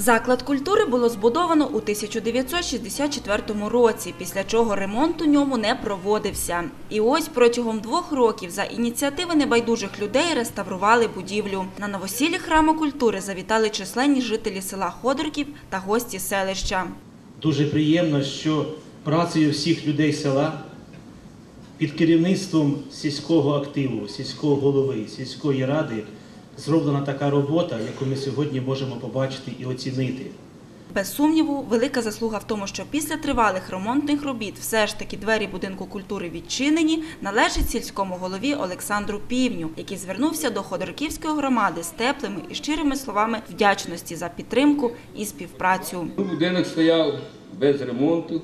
Заклад культури було збудовано у 1964 році, після чого ремонт у ньому не проводився. І ось протягом двох років за ініціативи небайдужих людей реставрували будівлю. На новосіллі храму культури завітали численні жителі села Ходорків та гості селища. Дуже приємно, що працею всіх людей села під керівництвом сільського активу, сільського голови, сільської ради зроблена така робота, яку ми сьогодні можемо побачити і оцінити. Без сумніву, велика заслуга в тому, що після тривалих ремонтних робіт все ж таки двері будинку культури відчинені, належить сільському голові Олександру Півню, який звернувся до Ходорківської громади з теплими і щирими словами вдячності за підтримку і співпрацю. Будинок стояв без ремонту.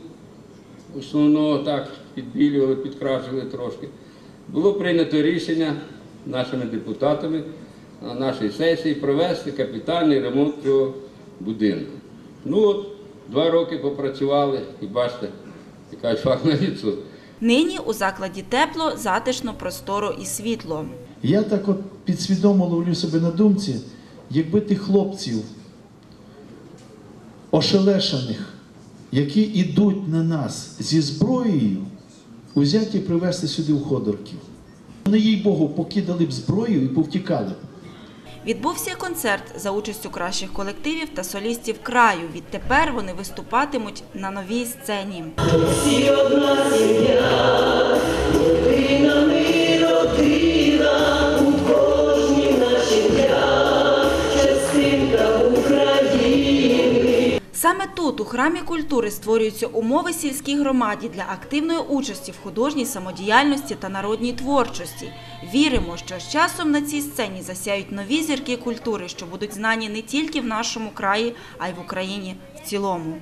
Основного так підбілювали, підкрашили трошки. Було прийнято рішення нашими депутатами нашій сесії провести капітальний ремонт цього будинку. Ну от, два роки попрацювали і бачите, яка факт на відсот. Нині у закладі тепло, затишно, просторо і світло. Я так от підсвідомо ловлю себе на думці, якби тих хлопців ошелешених, які йдуть на нас зі зброєю, узяти і привезти сюди в Ходорків. Вони, їй Богу, покидали б зброю і повтікали б. Відбувся концерт за участю кращих колективів та солістів краю. Відтепер вони виступатимуть на новій сцені. Всі одна сім'я, Саме тут, у храмі культури, створюються умови сільській громаді для активної участі в художній самодіяльності та народній творчості. Віримо, що з часом на цій сцені засяють нові зірки культури, що будуть знані не тільки в нашому краї, а й в Україні в цілому.